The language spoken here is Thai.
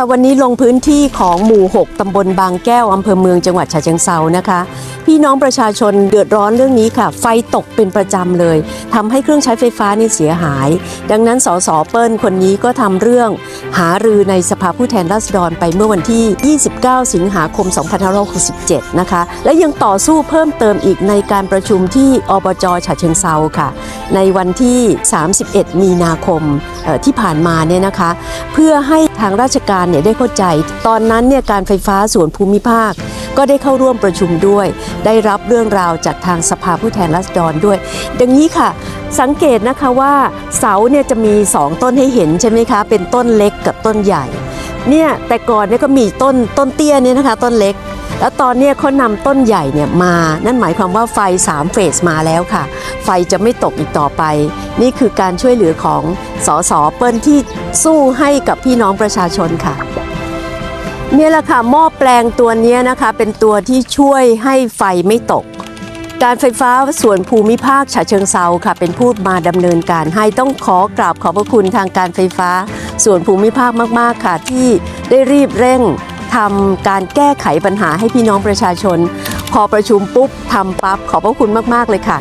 ค่ะวันนี้ลงพื้นที่ของหมู่ 6 ตำบลบางแก้ว อำเภอเมืองจังหวัดฉะเชิงเซานะคะพี่น้องประชาชนเดือดร้อนเรื่องนี้ค่ะ ไฟตกเป็นประจำเลยทำให้เครื่องใช้ไฟฟ้านี่เสียหาย ดังนั้นสสเปิ้ลคนนี้ก็ทำเรื่องหารือในสภาผู้แทนราษฎรไปเมื่อวันที่ 29 สิงหาคม 2567 นะคะ และยังต่อสู้เพิ่มเติมอีกในการประชุมที่อบจฉะเชิงเซาค่ะ ในวันที่ 31 มีนาคมที่ผ่านมาเนี่ยนะคะ เพื่อให้ทางราชการเนี่ยได้เข้าใจ ตอนนั้นเนี่ยการไฟฟ้าส่วนภูมิภาค ก็ได้เข้าร่วมประชุมด้วยได้รับเรื่องราวจากทางสภาผู้แทนราษฎรด้วย ดังนี้ค่ะสังเกตนะคะว่าเสาเนี่ยจะมี 2 ต้นให้เห็นใช่ไหมคะ เป็นต้นเล็กกับต้นใหญ่เนี่ยแต่ก่อนเนี่ยก็มีต้นต้นเตี้ยเนี่ยนะคะ ต้นเล็ก แล้วตอนนี้เขานำต้นใหญ่เนี่ยมา นั่นหมายความว่าไฟ 3 เฟสมาแล้วค่ะ ไฟจะไม่ตกอีกต่อไป นี่คือการช่วยเหลือของสสเปิ้ลที่สู้ให้กับพี่น้องประชาชนค่ะ เนี่ยแหละค่ะหม้อแปลงตัวนี้นะคะเป็นตัวที่ช่วยให้ไฟไม่ตก การไฟฟ้าส่วนภูมิภาคฉะเชิงเซาค่ะ เป็นผู้มาดำเนินการให้ต้องขอกราบขอบพระคุณทางการไฟฟ้า ส่วนภูมิภาคมาก ๆ ค่ะ ที่ได้รีบเร่งทำการแก้ไขปัญหาให้พี่น้องประชาชน พอประชุมปุ๊บทำปั๊บขอบพระคุณมาก ๆ เลยค่ะ